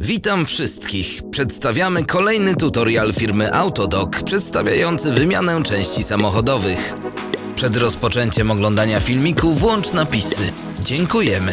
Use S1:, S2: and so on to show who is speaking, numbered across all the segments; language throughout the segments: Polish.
S1: Witam wszystkich. Przedstawiamy kolejny tutorial firmy Autodoc przedstawiający wymianę części samochodowych. Przed rozpoczęciem oglądania filmiku włącz napisy. Dziękujemy.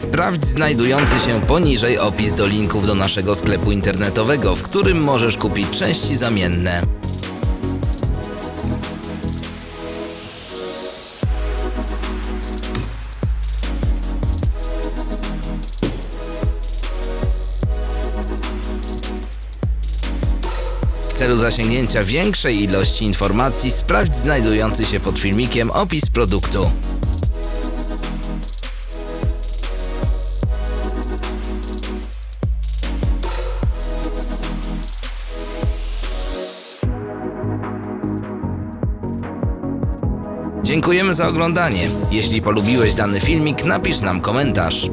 S1: Sprawdź znajdujący się poniżej opis do linków do naszego sklepu internetowego, w którym możesz kupić części zamienne. W celu zasięgnięcia większej ilości informacji sprawdź znajdujący się pod filmikiem opis produktu. Dziękujemy za oglądanie. Jeśli polubiłeś dany filmik, napisz nam komentarz.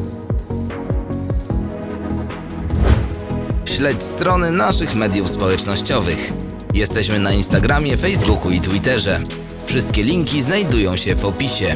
S1: Śledź strony naszych mediów społecznościowych. Jesteśmy na Instagramie, Facebooku i Twitterze. Wszystkie linki znajdują się w opisie.